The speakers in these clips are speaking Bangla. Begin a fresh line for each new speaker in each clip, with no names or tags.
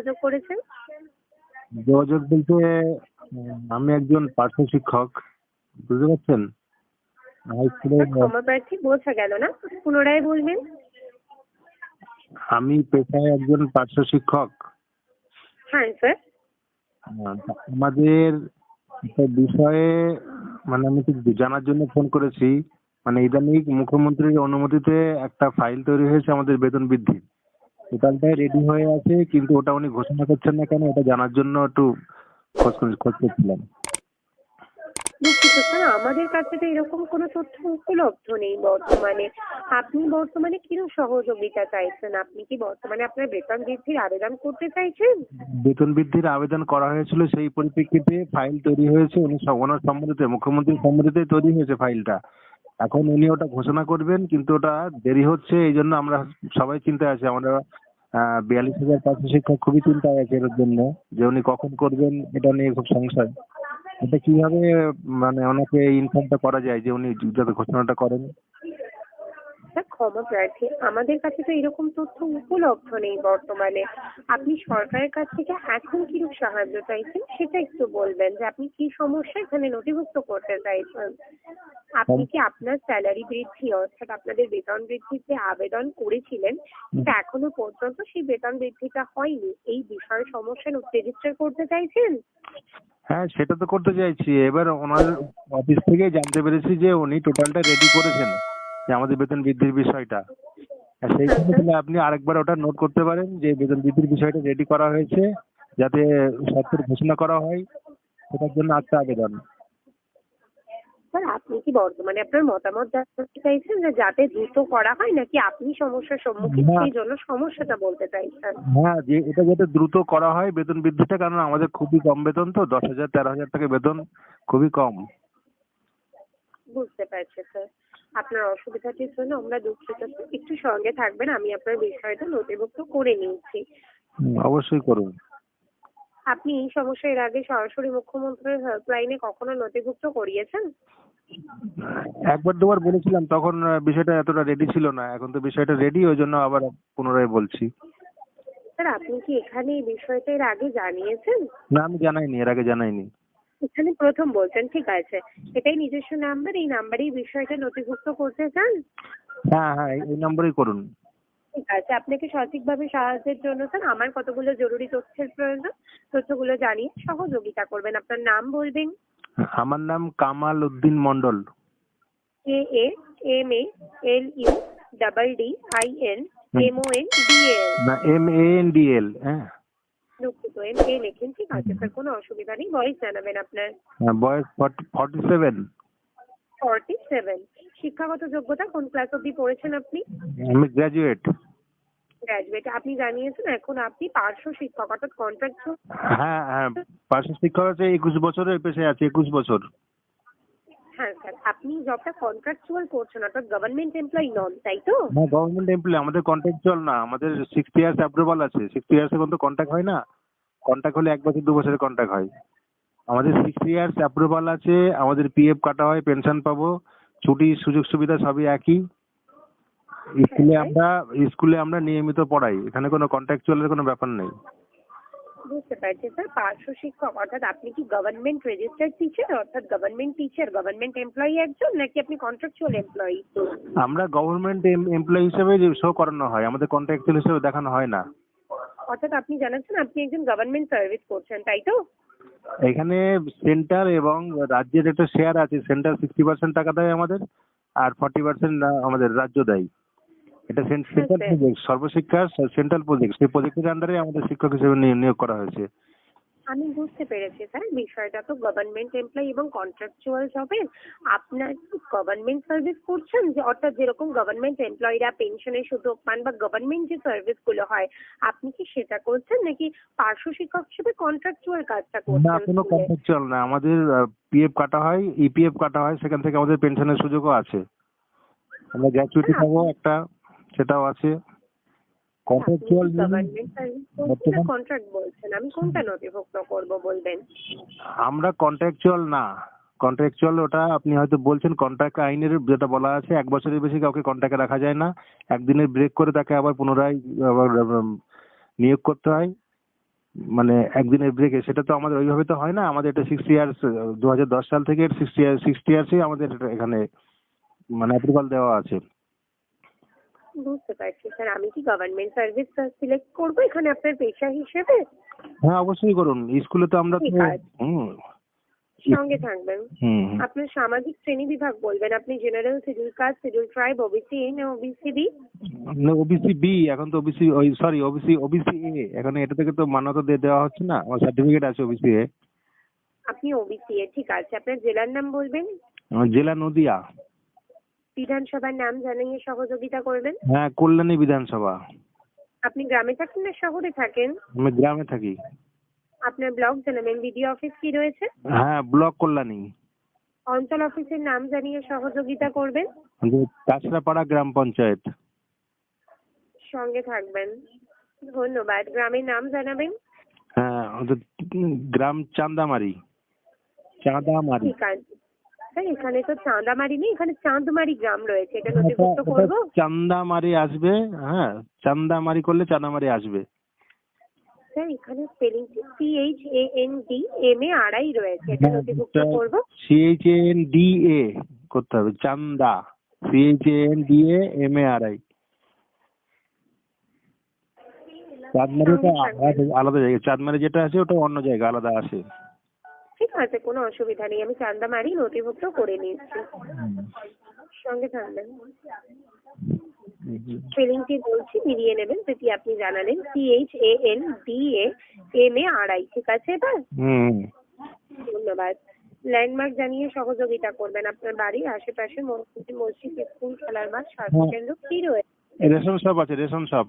যোগাযোগ করেছেন?
যোগাযোগ বলতে আমি একজন পার্শ্ব শিক্ষক বুঝতে পারছেন?
ক্ষমা প্রার্থী বোঝা গেল না পুনরায় বলবেন?
আমি পেশায় একজন পার্শ্ব শিক্ষক।
হ্যাঁ স্যার।
আমাদের বিষয়ে মানে আমি ঠিক জানার জন্য ফোন করেছি। মানে ইদানিং মুখ্যমন্ত্রীর অনুমতিতে একটা ফাইল তৈরি হয়েছে আমাদের বেতন বৃদ্ধি টোটালটাই রেডি হয়ে আছে কিন্তু ওটা উনি ঘোষণা করছেন না কেন এটা জানার জন্য একটু খোঁজ খোঁজ করছিলাম।
দুঃখিত স্যার আমাদের কাছে তো এরকম কোনো তথ্য উপলব্ধ নেই বর্তমানে। আপনি বর্তমানে কীরকম সহযোগিতা চাইছেন? আপনি কি বর্তমানে আপনার বেতন বৃদ্ধির আবেদন করতে চাইছেন?
বেতন বৃদ্ধির আবেদন করা হয়েছিল সেই পরিপ্রেক্ষিতে ফাইল তৈরি হয়েছে উনি ওনার সম্মতিতে মুখ্যমন্ত্রীর সম্মতিতে তৈরি হয়েছে ফাইলটা। এখন উনি ওটা ঘোষণা করবেন কিন্তু ওটা দেরি হচ্ছে এই জন্য আমরা সবাই চিন্তায় আছি। আমরা বিয়াল্লিশ হাজার পাঁচশো শিক্ষক খুবই চিন্তায় আছে এর জন্য যে উনি কখন করবেন এটা নিয়ে খুব সংশয়। এটা কীভাবে মানে ওনাকে ইনফর্মটা করা যায় যে উনি যাতে ঘোষণাটা করেন?
স্যার ক্ষমা প্রার্থী। আমাদের কাছে তো এরকম তথ্য উপলব্ধ নেই বর্তমানে। আপনি সরকারের কাছ থেকে এখন কিরূপ সাহায্য চাইছেন সেটা একটু বলবেন যে আপনি কি সমস্যা এখানে নথিভুক্ত করতে চাইছেন? আপনি কি আপনার স্যালারি বৃদ্ধি অর্থাৎ আপনাদের বেতন বৃদ্ধির যে আবেদন করেছিলেন তা এখনও পর্যন্ত সেই বেতন বৃদ্ধিটা হয়নি। এই বিষয়ে সমস্যা রেজিস্টার করতে চাইছেন?
হ্যাঁ সেটা তো করতে চাইছি। এবার ওনার অফিস থেকে জানতে পেরেছি যে উনি টোটালটা রেডি করেছেন। যে আমাদের বেতন বৃদ্ধির বিষয়টা। সেই জন্য আপনি আরেকবার ওটা নোট করতে পারেন যে বেতন বৃদ্ধির বিষয়টা রেডি করা হয়েছে যাতে সত্তর ঘোষণা করা হয় সেটার জন্য একটা আবেদন।
স্যার আপনি কি বর্তমানে আপনার মতামত জানাতে চাইছেন যে যাতে দ্রুত করা হয় নাকি আপনি সমস্যার সম্মুখীন? সেই জন্য সমস্যাটা বলতে চাইছেন
হ্যাঁ যে এটা যাতে দ্রুত করা হয় বেতন বৃদ্ধিটা কারণ আমাদের খুবই কম বেতন তো দশ হাজার তেরো হাজার টাকা বেতন খুবই কম।
বুঝতে পারছি স্যার। আপনার অসুবিধাটির জন্য আমরা দুঃখিত। একটু সঙ্গে থাকবেন আমি আপনার বিষয়টা নথিভুক্ত করে নিয়েছি।
অবশ্যই করুন
আপনি এই সমস্যা এর আগে সরাসরি মুখ্যমন্ত্রীর হেল্পলাইনে কখনো নথিভুক্ত করিয়েছেন?
একবার দুবার বলেছিলাম তখন বিষয়টা এতটা রেডি ছিল না। এখন তো বিষয়টা রেডি ওই জন্য আবার পুনরায় বলছি।
স্যার আপনি কি এখানে এই বিষয়টা এর আগে জানিয়েছেন?
না আমি জানাইনি এর আগে জানাইনি।
এখানে প্রথম বলছেন ঠিক আছে। এটাই নিজস্ব নাম্বার এই নাম্বারেই বিষয়টা নথিভুক্ত করতে চান?
হ্যাঁ হ্যাঁ এই- নম্বরেই করুন।
ঠিক আছে আপনাকে সঠিকভাবে সাহায্যের জন্য স্যার আমার কতগুলো জরুরি তথ্যের প্রয়োজন তথ্যগুলো জানিয়ে সহযোগিতা করবেন। আপনার নাম বলবেন?
আমার নাম Kamal Uddin Mondal
K A M A L U double D I N M O N D L.
না M A N D L হ্যাঁ।
দুঃখিত এম কে লেখেন ঠিক আছে স্যার কোনো অসুবিধা নেই বয়স জানাবেন আপনার।
হ্যাঁ, বয়স ফর্টি সেভেন।
Forty seven. শিক্ষাগত যোগ্যতা কোন ক্লাস অবধি পড়েছেন আপনি?
আমি গ্র্যাজুয়েট
গ্রাজুয়েট আপনি জানিয়েছেন এখন আপনি পার্শ্ব শিক্ষক অর্থাৎ কন্ট্রাক্ট
হ্যাঁ হ্যাঁ পার্শ্ব শিক্ষক আছে একুশ বছরের পেশায় আছে একুশ বছর।
হ্যাঁ স্যার আপনি জবটা কন্ট্রাকচুয়াল করছেন অর্থাৎ গভর্নমেন্ট এমপ্লয়ি নন তাই তো?
হ্যাঁ গভর্নমেন্ট এমপ্লয় আমাদের কন্ট্রাকচুয়াল না আমাদের সিক্সটি ইয়ার্স অ্যাপ্রুভাল আছে সিক্সটি ইয়ার্স এখন তো কন্ট্রাক্ট হয় না কন্ট্রাক্ট হলে এক বছর দু বছরের কন্ট্রাক্ট হয়। আমাদের সিক্সটি ইয়ার্স অ্যাপ্রুভাল আছে আমাদের পিএফ কাটা হয় পেনশন পাবো ছুটি সুযোগ সুবিধা সবই একই। স্কুলে আমরা স্কুলে আমরা নিয়মিত পড়াই এখানে কোনো কন্ট্রাকচুয়ালের কোনো ব্যাপার নেই।
বুঝতে পারছি স্যার পার্শ্ব শিক্ষক অর্থাৎ আপনি কি গভর্নমেন্ট রেজিস্টার্ড টিচার অর্থাৎ গভর্নমেন্ট টিচার গভর্নমেন্ট এমপ্লয়ি একজন নাকি আপনি কন্ট্রাকচুয়াল এমপ্লয়ি
আমরা গভর্নমেন্ট এমপ্লয়ি হিসেবে শো করানো হয় আমাদের কন্ট্রাকচুয়াল হিসেবে দেখানো হয় না।
অর্থাৎ আপনি জানাচ্ছেন আপনি একজন গভর্নমেন্ট সার্ভিস করছেন তাই তো?
এখানে সেন্টার এবং রাজ্যের একটা শেয়ার আছে সেন্টার সিক্সটি পার্সেন্ট টাকা দেয় আমাদের আর ফর্টি পার্সেন্ট আমাদের রাজ্য দেয়। এটা central. Project Sarvashiksha central project সেই প্রজেক্টের আন্ডারে আমাদের শিক্ষক হিসেবে নিয়োগ করা হয়েছে।
আমি বুঝতে পেরেছি স্যার বিষয়টা তো গভর্নমেন্ট এমপ্লয়ি এবং কন্ট্রাকচুয়াল জবের আপনার কি গভর্নমেন্ট সার্ভিস করছেন? যে অর্থাৎ যেরকম গভর্নমেন্ট এমপ্লয়িরা পেনশনের সুযোগ পান বা গভর্নমেন্ট যে সার্ভিসগুলো হয় আপনি কি সেটা করছেন? নাকি পার্শ্ব শিক্ষক হিসেবে কন্ট্রাকচুয়াল কাজটা করছেন
না
কোনো
কন্ট্রাকচুয়াল না। আমাদের পিএফ কাটা হয় ইপিএফ কাটা হয় সেখান থেকে আমাদের পেনশনের সুযোগও আছে। আমরা গ্র্যাচুইটি। পাবো একটা। সেটাও আছে। কন্ট্রাকচুয়াল
কন্ট্রাক্ট বলছেন? আমি কোনটা নথিভুক্ত করব বলবেন?
আমরা কন্ট্রাকচুয়াল না। কন্ট্রাকচুয়াল ওটা আপনি হয়তো বলছেন কন্ট্রাক্ট আইনের যেটা বলা আছে এক বছরের বেশি কাউকে কন্ট্রাক্টে রাখা যায় না। একদিনের ব্রেক করে তাকে আবার পুনরায় আবার নিয়োগ করতে হয়। মানে একদিনের ব্রেকে সেটা তো আমাদের ওইভাবে তো হয় না। আমাদের এটা সিক্সটি ইয়ার্স দুহাজার দশ সাল থেকে সিক্সটি ইয়ার সিক্সটি ইয়ার্সই আমাদের এখানে মানে অ্যাপ্রুভাল দেওয়া আছে।
বুঝতে পারছি। স্যার আমি কি গভর্নমেন্ট সার্ভিস সিলেক্ট করব এখানে আপনার পেশা হিসেবে?
হ্যাঁ অবশ্যই করুন। স্কুলে তো আমরা
ঠিক আছে। সঙ্গে থাকবেন।
হুম
আপনার সামাজিক শ্রেণি বিভাগ বলবেন। আপনি general schedule caste schedule tribe OBC না ওবিসি বি
ওবিসি বি এখন তো ওবিসি ওই সরি ওবিসি ওবিসি এ এখন এটা থেকে তো মান্যতা দিয়ে দেওয়া হচ্ছে না। আমার সার্টিফিকেট আছে ওবিসি এ
আপনি ওবিসি এ ঠিক আছে। আপনার জেলার নাম বলবেন?
আমার জেলা নদিয়া।
বিধানসভার নাম জানিয়ে সহযোগিতা করবেন?
হ্যাঁ কল্যাণী বিধানসভা।
আপনি গ্রামে থাকেন না শহরে থাকেন?
আমি গ্রামে থাকি।
আপনার ব্লক জানাবেন বিডিও অফিস কি রয়েছে?
হ্যাঁ ব্লক কল্যাণী।
অঞ্চল অফিসের নাম জানিয়ে সহযোগিতা করবেন?
কাছড়াপাড়া গ্রাম পঞ্চায়েত।
সঙ্গে থাকবেন। ধন্যবাদ। গ্রামের নাম জানাবেন?
হ্যাঁ গ্রাম চান্দামারি চাঁদামারি।
ঠিক আছে। এখানে তো চাঁদামারি নেই এখানে চাঁদমারি গ্রাম রয়েছে এটা নথিভুক্ত করব?
চান্দামারি আসবে হ্যাঁ চান্দামারি করলে চাঁদামারি আসবে।
স্যার এখানে spelling C H A N D M A R I রয়েছে এটা
হ্যাঁ,
নথিভুক্ত করব?
সিএইচ এন ডি এ করতে হবে Chanda CH N D A M A R I চাঁদমারিটা আলাদা- আলাদা জায়গা চাঁদমারি যেটা আছে ওটা অন্য জায়গা আলাদা আছে।
ঠিক আছে কোনো অসুবিধা নেই। আমি চান্দামারি নথিভুক্ত করে নিচ্ছি সঙ্গে থাকবেন। স্পেলিংটি বলছি মিলিয়ে নেবেন। সেটি আপনি জানালেন C H A N D A M A R I ঠিক আছে এবার? ধন্যবাদ। ল্যান্ডমার্ক জানিয়ে সহযোগিতা করবেন আপনার বাড়ির আশেপাশে মসজিদ মসজিদ স্কুল খেলার মাঠ স্বাস্থ্য কেন্দ্র কি রয়েছে?
রেশন শপ আছে রেশন শপ।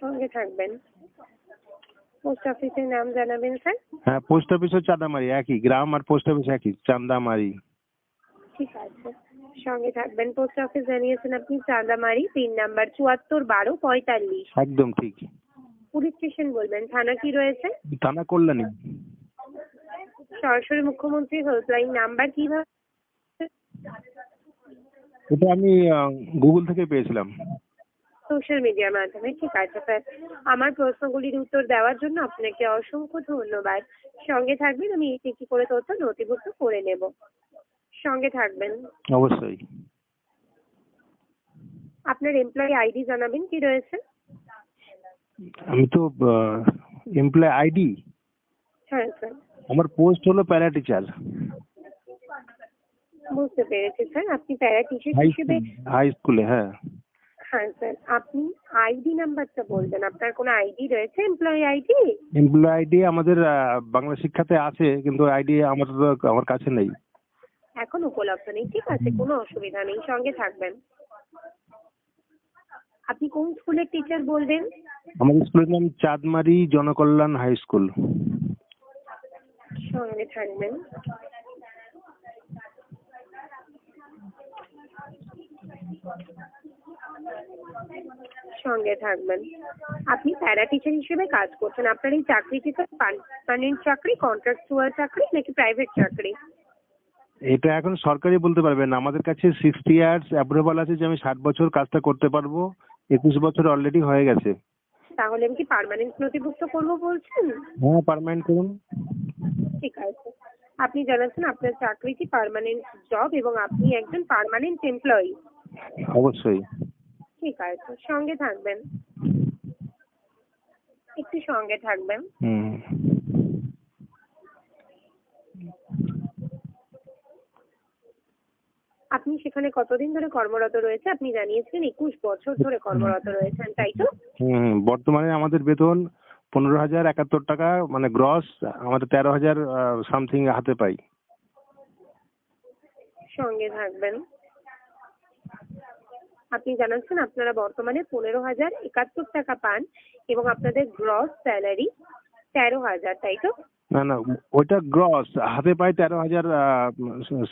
সঙ্গে থাকবেন। পোস্ট অফিসের নাম জানাবেন স্যার?
হ্যাঁ পোস্ট অফিস ও চাঁদামারি একই। গ্রাম আর পোস্ট অফিস একই চান্দামারি
ঠিক আছে। সঙ্গে থাকবেন পোস্ট অফিস জানিয়েছেন আপনি চাঁদামারি তিন নাম্বার চুয়াত্তর বারো পঁয়তাল্লিশ।
একদম ঠিক।
পুলিশ স্টেশন বলবেন থানা কি রয়েছে?
থানা কল্যাণী।
সরাসরি মুখ্যমন্ত্রী হেল্পলাইন নাম্বার কীভাবে
এটা আমি গুগল থেকে পেয়েছিলাম।
সোশ্যাল মিডিয়ার মাধ্যমে ঠিক আছে স্যার। আমার প্রশ্নগুলির উত্তর দেওয়ার জন্য আপনাকে অসংখ্য ধন্যবাদ। সঙ্গে থাকবেন আমি একটি একটি করে তথ্য নথিভুক্ত করে নেব। সঙ্গে থাকবেন।
অবশ্যই।
আপনার এমপ্লয়ি আইডি জানাবেন কি রয়েছে?
আমি তো এমপ্লয় আইডি
হ্যাঁ স্যার।
আমার পোস্ট হলো প্যারা টিচার
বুঝতে পেরেছি স্যার। আপনি প্যারা টিচার হিসেবে
হাই স্কুলে হ্যাঁ।
হ্যাঁ স্যার আপনি আইডি নাম্বারটা বলবেন। আপনার কোনো আইডি রয়েছে? এমপ্লয়ি আইডি
এমপ্লয় আইডি আমাদের আহ, বাংলা শিক্ষাতে আছে কিন্তু আইডি আমার তো আমার কাছে নেই।
এখন উপলব্ধ নেই ঠিক আছে কোনো অসুবিধা নেই সঙ্গে থাকবেন। আপনি কোন স্কুলের টিচার বলবেন?
আমাদের স্কুলের নাম চাঁদমারি জনকল্যাণ হাই স্কুল।
সঙ্গে থাকবেন। সঙ্গে থাকবেন। আপনি প্যারা টিচার হিসেবে কাজ করছেন। আপনার এই চাকরিটি তো পার্মানেন্ট চাকরি কন্ট্রাকচুয়াল চাকরি নাকি প্রাইভেট চাকরি?
এটা এখন সরকারি বলতে পারবেন আমাদের কাছে সিক্সটি ইয়ার্স অ্যাপ্রুভাল আছে যে আমি ষাট বছর কাজটা করতে পারব। একুশ বছর অলরেডি হয়ে গেছে।
তাহলে আমি কি পার্মানেন্ট নথিভুক্ত করব বলছেন?
হ্যাঁ পারমানেন্ট করুন।
ঠিক আছে। আপনি জানাচ্ছেন আপনার চাকরিটি পার্মানেন্ট জব এবং আপনি একজন পার্মানেন্ট এমপ্লয়ি
অবশ্যই।
ঠিক আছে সঙ্গে থাকবেন। একটু সঙ্গে থাকবেন। আপনি সেখানে কতদিন ধরে কর্মরত রয়েছে? আপনি জানিয়েছিলেন একুশ বছর ধরে কর্মরত রয়েছেন তাই তো?
বর্তমানে আমাদের বেতন পনেরো হাজার একাত্তর টাকা মানে গ্রস আমাদের তেরো হাজার সামথিং হাতে পাই।
সঙ্গে থাকবেন। আপনি জানাচ্ছেন আপনারা বর্তমানে পনেরো হাজার একাত্তর টাকা পান এবং আপনাদের গ্রস স্যালারি তেরো হাজার তাই তো?
না না ওইটা গ্রস হাতে পাই তেরো হাজার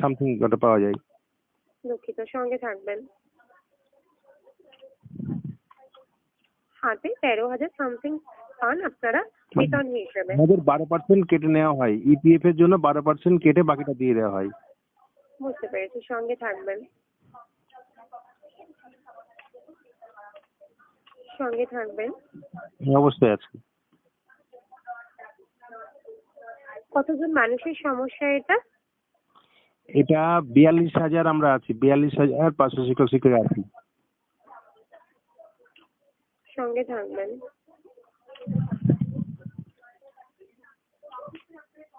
সামথিং ওটা পাওয়া যায়।
দুঃখিত সঙ্গে থাকবেন। হাতে তেরো হাজার সামথিং পান আপনারা বেতন হিসেবে।
আমাদের বারো পার্সেন্ট কেটে নেওয়া হয়। ইপিএফ এর জন্য বারো পার্সেন্ট কেটে বাকিটা দিয়ে দেওয়া হয়।
বুঝতে পেরেছি সঙ্গে থাকবেন। সঙ্গে থাকবেন।
অবশ্যই আছে।
কতজন মানুষের সমস্যা এটা?
এটা বিয়াল্লিশ হাজার আমরা আছি বিয়াল্লিশ হাজার পাঁচশো শিক্ষক শিক্ষিকা আছি।
সঙ্গে থাকবেন।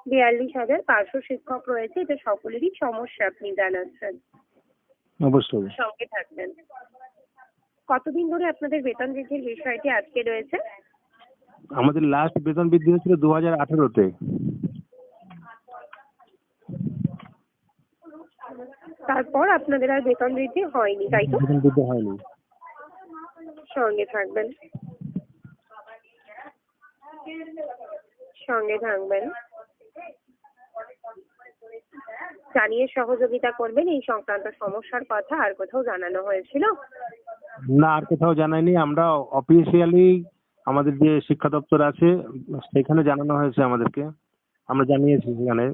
বিয়াল্লিশ হাজার পাঁচশো শিক্ষক রয়েছে এটা সকলেরই সমস্যা আপনি জানাচ্ছেন।
অবশ্যই।
সঙ্গে থাকবেন। কতদিন ধরে আপনাদের বেতন বৃদ্ধির বিষয়টি আটকে রয়েছে?
আমাদের লাস্ট বেতন বৃদ্ধি হয়েছিল দু হাজার আঠেরোতে।
তারপর আপনাদের আর বেতন বৃদ্ধি হয়নি তাই তো?
বেতন বৃদ্ধি হয়নি।
সঙ্গে থাকবেন। সঙ্গে থাকবেন। জানিয়ে সহযোগিতা করবেন এই সংক্রান্ত সমস্যার কথা আর কোথাও জানানো হয়েছিল?
না আর কোথাও জানাইনি আমরা অফিসিয়ালি আমাদের যে শিক্ষা দপ্তর আছে সেখানে জানানো হয়েছে আমাদেরকে। আমরা জানিয়েছি সেখানে।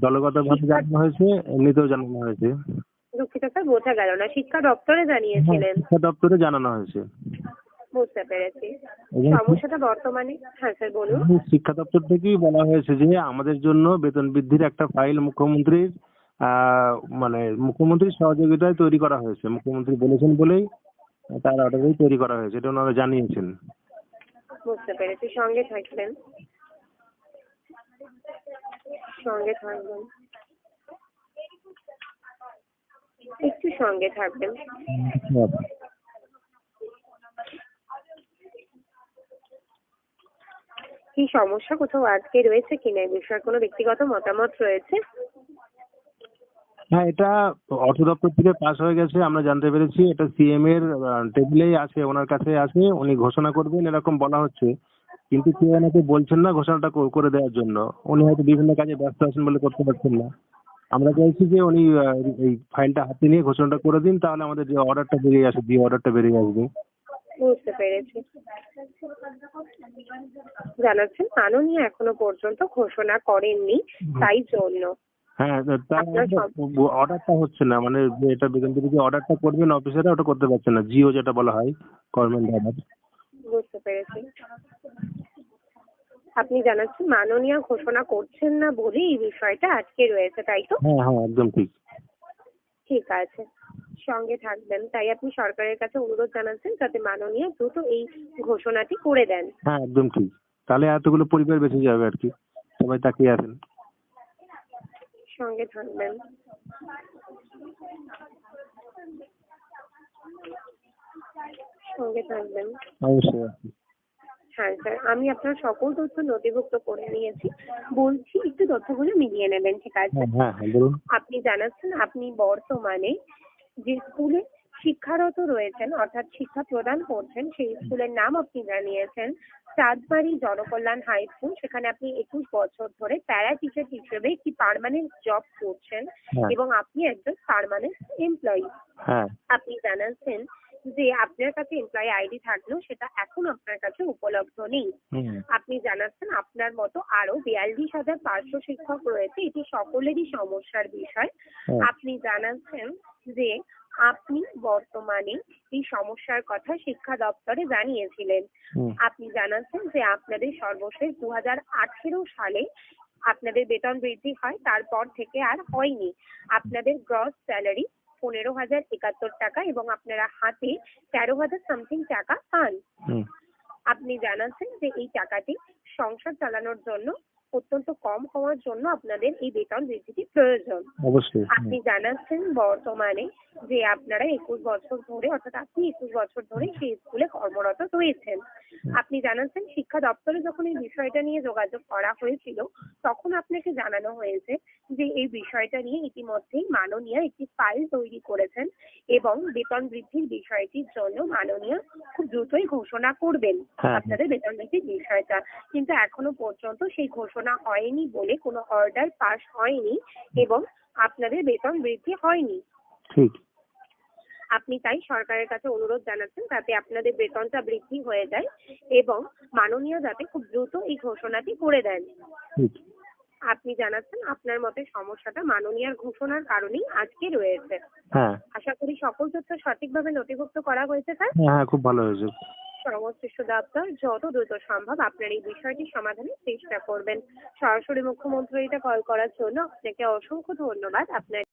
দলগতভাবে জানানো হয়েছে এমনিতেও জানানো হয়েছে।
দুঃখিত স্যার বোঝা গেল না। শিক্ষা দপ্তরে
হ্যাঁ,
জানিয়েছিলেন
শিক্ষা দপ্তরে জানানো হয়েছে।
বুঝতে পেরেছি। সমস্যাটা বর্তমানে? হ্যাঁ স্যার বলুন।
শিক্ষা দপ্তর থেকেই বলা হয়েছে যে আমাদের জন্য বেতন বৃদ্ধির একটা ফাইল মুখ্যমন্ত্রীর মানে মুখ্যমন্ত্রীর সহযোগিতায় তৈরি করা হয়েছে। মুখ্যমন্ত্রী বলেছেন বলেই তার অর্ডারেই তৈরি করা হয়েছে, এটা ওনারা জানিয়েছেন।
বুঝতে পেরেছি, সঙ্গে থাকবেন। সঙ্গে থাকবেন। একটু সঙ্গে থাকবেন। কি সমস্যা কোথাও আটকে রয়েছে কিনা এই বিষয়ে কোনো ব্যক্তিগত মতামত রয়েছে?
হ্যাঁ এটা অর্থ দপ্তর থেকে পাস হয়ে গেছে আমরা জানতে পেরেছি। এটা সিএম এর টেবিলেই আছে ওনার কাছে আছে উনি ঘোষণা করবেন এরকম বলা হচ্ছে। কিন্তু কেউ ওনাকে বলছেন না ঘোষণাটা করে দেওয়ার জন্য। উনি হয়তো বিভিন্ন কাজে ব্যস্ত আছেন বলে করতে পারছেন না। আমরা চাইছি যে উনি এই ফাইলটা হাতে নিয়ে ঘোষণাটা করে দিন তাহলে আমাদের যে অর্ডারটা বেরিয়ে আসে যে অর্ডারটা বেরিয়ে আসবে।
বুঝতে পেরেছি। জানাচ্ছেন মাননীয় এখনও পর্যন্ত ঘোষণা করেননি তাই জন্য।
হ্যাঁ অর্ডারটা হচ্ছে না। মানে এটা বেতন থেকে যে অর্ডারটা করবেন অফিসাররা ওটা করতে পারছে না। জিও যেটা বলা হয় গভর্নমেন্ট অর্ডার
বুঝতে পেরেছি। আপনি জানাচ্ছেন মাননীয় ঘোষণা করছেন না বলে এই বিষয়টা আটকে রয়েছে তাই তো?
হ্যাঁ হ্যাঁ একদম ঠিক।
ঠিক আছে। সঙ্গে থাকবেন। তাই আপনি সরকারের কাছে অনুরোধ জানাচ্ছেন যাতে মাননীয় দ্রুত এই ঘোষণাটি করে দেন।
হ্যাঁ একদম ঠিক। তাহলে এতগুলো পরিবার বেঁচে যাবে আর কি। সবাই তাকিয়ে আছেন।
সঙ্গে থাকবেন। সঙ্গে থাকবেন।
অবশ্যই
হ্যাঁ স্যার আমি আপনার সকল তথ্য নথিভুক্ত করে নিয়েছি। বলছি একটু তথ্যগুলো মিলিয়ে নেবেন ঠিক আছে?
হ্যাঁ হ্যাঁ
আপনি জানাচ্ছেন আপনি বর্তমানে যে স্কুলে শিক্ষারত রয়েছেন অর্থাৎ শিক্ষা প্রদান করছেন সেই স্কুলের নাম আপনি জানিয়েছেন চাঁদবাড়ি জনকল্যাণ হাই স্কুল। সেখানে আপনি একুশ বছর ধরে প্যারা টিচার হিসেবে একটি পার্মানেন্ট জব করছেন
হ্যাঁ।
এবং আপনি একজন পার্মানেন্ট এমপ্লয়ি
হ্যাঁ।
আপনি জানাচ্ছেন যে আপনার কাছে এমপ্লয়ি আইডি থাকলেও সেটা এখন আপনার কাছে উপলব্ধ নেই। আপনি জানাচ্ছেন আপনার মতো আরও বিয়াল্লিশ হাজার পাঁচশো শিক্ষক রয়েছে। এটি সকলেরই সমস্যার বিষয়।
হ্যাঁ।
আপনি জানাচ্ছেন যে আপনি বর্তমানে এই সমস্যার কথা শিক্ষা দপ্তরে জানিয়েছিলেন। আপনি জানাচ্ছেন যে আপনাদের সর্বশেষ দু হাজার আঠেরো সালে আপনাদের বেতন বৃদ্ধি হয় তারপর থেকে আর হয়নি। আপনাদের গ্রস স্যালারি পনেরো হাজার একাত্তর টাকা এবং আপনারা হাতে তেরো হাজার সামথিং টাকা পান। আপনি জানাচ্ছেন যে এই টাকাটি সংসার চালানোর জন্য অত্যন্ত কম হওয়ার জন্য আপনাদের এই বেতন বৃদ্ধিটি প্রয়োজন।
অবশ্যই
আপনি জানাচ্ছেন বর্তমানে যে আপনারা একুশ বছর ধরে অর্থাৎ আপনি একুশ বছর ধরে সেই স্কুলে কর্মরত রয়েছেন। আপনি জানাচ্ছেন শিক্ষা দপ্তরে যখন এই বিষয়টা নিয়ে যোগাযোগ করা হয়েছিল তখন আপনাকে জানানো হয়েছে যে এই বিষয়টা নিয়ে ইতিমধ্যেই মাননীয় একটি ফাইল তৈরি করেছেন এবং বেতন বৃদ্ধির বিষয়টির জন্য মাননীয় খুব দ্রুতই ঘোষণা করবেন
হ্যাঁ।
আপনাদের বেতন বৃদ্ধির বিষয়টা। কিন্তু এখনও পর্যন্ত সেই ঘোষণা হয়নি বলে কোনো অর্ডার পাস হয়নি এবং আপনাদের বেতন বৃদ্ধি হয়নি।
ঠিক।
আপনি তাই সরকারের কাছে অনুরোধ জানাচ্ছেন যাতে আপনাদের বেতনটা বৃদ্ধি হয়ে যায় এবং মাননীয় যাতে খুব দ্রুত এই ঘোষণাটি করে দেন। আপনি জানাচ্ছেন আপনার মতে সমস্যাটা মাননীয় ঘোষণার কারণেই আজকে রয়েছে।
হ্যাঁ।
আশা করি সকল তথ্য সঠিকভাবে নথিভুক্ত করা হয়েছে স্যার।
হ্যাঁ হ্যাঁ খুব ভালো হয়েছে।
সংশ্লিষ্ট দপ্তর যত দ্রুত সম্ভব আপনার এই বিষয়টি সমাধানের চেষ্টা করবেন। সরাসরি মুখ্যমন্ত্রীতে কল করার জন্য আপনাকে অসংখ্য ধন্যবাদ। আপনার